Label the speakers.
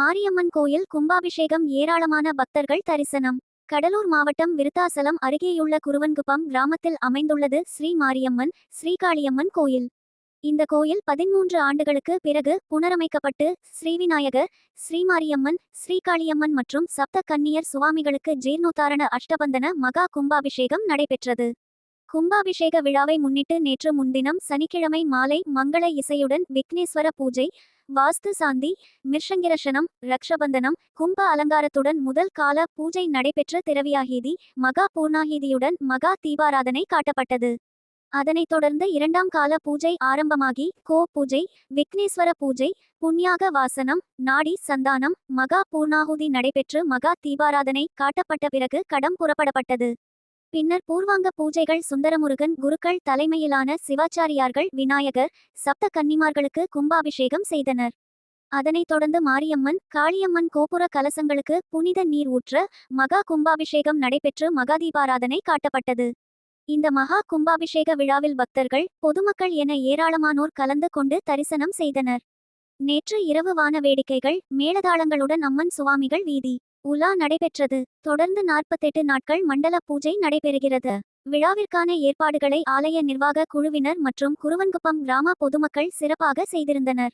Speaker 1: மாரியம்மன் கோயில் கும்பாபிஷேகம் ஏராளமான பக்தர்கள் தரிசனம். கடலூர் மாவட்டம் விருத்தாசலம் அருகேயுள்ள குருவன்குப்பம் கிராமத்தில் அமைந்துள்ளது ஸ்ரீ மாரியம்மன் ஸ்ரீகாளியம்மன் கோயில். இந்த கோயில் பதிமூன்று ஆண்டுகளுக்கு பிறகு புனரமைக்கப்பட்டு ஸ்ரீவிநாயகர் ஸ்ரீமாரியம்மன் ஸ்ரீகாளியம்மன் மற்றும் சப்த கன்னியர் சுவாமிகளுக்கு ஜீர்ணோத்தாரண அஷ்டபந்தன மகா கும்பாபிஷேகம் நடைபெற்றது. கும்பாபிஷேக விழாவை முன்னிட்டு நேற்று முன்தினம் சனிக்கிழமை மாலை மங்கள இசையுடன் விக்னேஸ்வர பூஜை வாஸ்து சாந்தி மிர்ஷங்கிரஷனம் ரக்ஷபந்தனம் கும்ப அலங்காரத்துடன் முதல் கால பூஜை நடைபெற்ற திரவியாகீதி மகா பூர்ணாகீதியுடன் மகா தீபாராதனை காட்டப்பட்டது. அதனைத் தொடர்ந்து இரண்டாம் கால பூஜை ஆரம்பமாகி கோ பூஜை விக்னேஸ்வர பூஜை புண்ணியாக வாசனம் நாடி சந்தானம் மகா பூர்ணாகுதி நடைபெற்று மகா தீபாராதனை காட்டப்பட்ட பிறகு கடம் புறப்படப்பட்டது. பின்னர் பூர்வாங்க பூஜைகள் சுந்தரமுருகன் குருக்கள் தலைமையிலான சிவாச்சாரியார்கள் விநாயகர் சப்த கன்னிமார்களுக்கு கும்பாபிஷேகம் செய்தனர். அதனைத் தொடர்ந்து மாரியம்மன் காளியம்மன் கோபுர கலசங்களுக்கு புனித நீர் ஊற்ற மகா கும்பாபிஷேகம் நடைபெற்று மகாதீபாராதனை காட்டப்பட்டது. இந்த மகா கும்பாபிஷேக விழாவில் பக்தர்கள் பொதுமக்கள் என ஏராளமானோர் கலந்து கொண்டு தரிசனம் செய்தனர். நேற்று இரவு வான வேடிக்கைகள் மேளதாளங்களுடன் அம்மன் சுவாமிகள் வீதி. உலா நடைபெற்றது. தொடர்ந்து நாற்பத்தெட்டு நாட்கள் மண்டல பூஜை நடைபெறுகிறது. விழாவிற்கான ஏற்பாடுகளை ஆலய நிர்வாக குழுவினர் மற்றும் குருவன்குப்பம் கிராம பொதுமக்கள் சிறப்பாக செய்திருந்தனர்.